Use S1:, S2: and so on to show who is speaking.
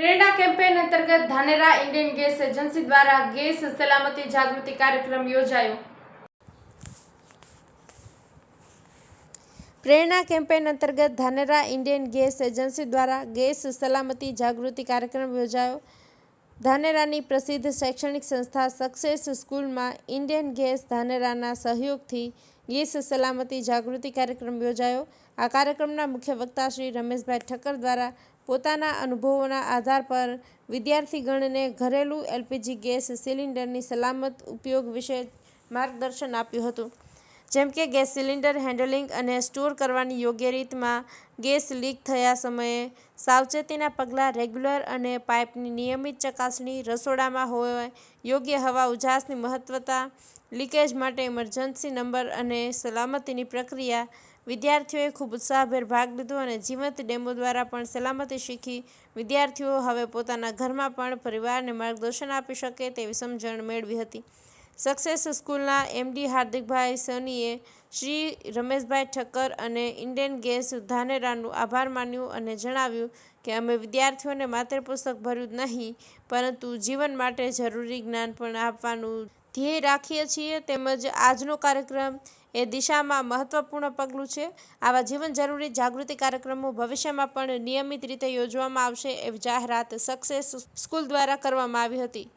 S1: પ્રેરણા કેમ્પેન અંતર્ગત Dhanera Indian gas agency દ્વારા ગેસ સલામતી જાગૃતિ કાર્યક્રમ યોજાયો. પ્રેરણા કેમ્પેન અંતર્ગત ધાનેરા ઇન્ડિયન ગેસ એજન્સી દ્વારા ગેસ સલામતી જાગૃતિ કાર્યક્રમ યોજાયો. ધાનેરાની પ્રસિદ્ધ શૈક્ષણિક સંસ્થા સક્સેસ સ્કૂલમાં ઇન્ડિયન ગેસ ધાનેરાના સહયોગથી ગેસ સલામતી જાગૃતિ કાર્યક્રમ યોજાયો. આ કાર્યક્રમના મુખ્ય વક્તા શ્રી રમેશભાઈ ઠક્કર દ્વારા પોતાના અનુભવોના આધાર પર વિદ્યાર્થીગણને ઘરેલું એલપીજી ગેસ સિલિન્ડરની સલામત ઉપયોગ વિશે માર્ગદર્શન આપ્યું હતું. જેમ કે ગેસ સિલિન્ડર હેન્ડલિંગ અને સ્ટોર કરવાની યોગ્ય રીતમાં ગેસ લીક થયા સમયે સાવચેતીના પગલાં રેગ્યુલર અને પાઇપની નિયમિત ચકાસણી રસોડામાં હોય, યોગ્ય હવા ઉજાસની મહત્વતા, લીકેજ માટે ઇમરજન્સી નંબર અને સલામતીની પ્રક્રિયા, વિદ્યાર્થીઓએ ખૂબ ઉત્સાહભેર ભાગ લીધો અને જીવંત ડેમો દ્વારા પણ સલામતી શીખી વિદ્યાર્થીઓ હવે પોતાના ઘરમાં પણ પરિવારને માર્ગદર્શન આપી શકે તેવી સમજણ મેળવી હતી. સક્સેસ સ્કૂલના એમડી હાર્દિકભાઈ સોનીએ શ્રી રમેશભાઈ ઠક્કર અને ઇન્ડિયન ગેસ ધાનેરાનું આભાર માન્યું અને જણાવ્યું કે અમે વિદ્યાર્થીઓને માત્ર પુસ્તક ભર્યું જ નહીં, પરંતુ જીવન માટે જરૂરી જ્ઞાન પણ આપવાનું ધ્યેય રાખીએ છીએ. તેમજ આજનો કાર્યક્રમ એ દિશામાં મહત્વપૂર્ણ પગલું છે. આવા જીવન જરૂરી જાગૃતિ કાર્યક્રમો ભવિષ્યમાં પણ નિયમિત રીતે યોજવામાં આવશે એવી જાહેરાત સક્સેસ સ્કૂલ દ્વારા કરવામાં આવી હતી.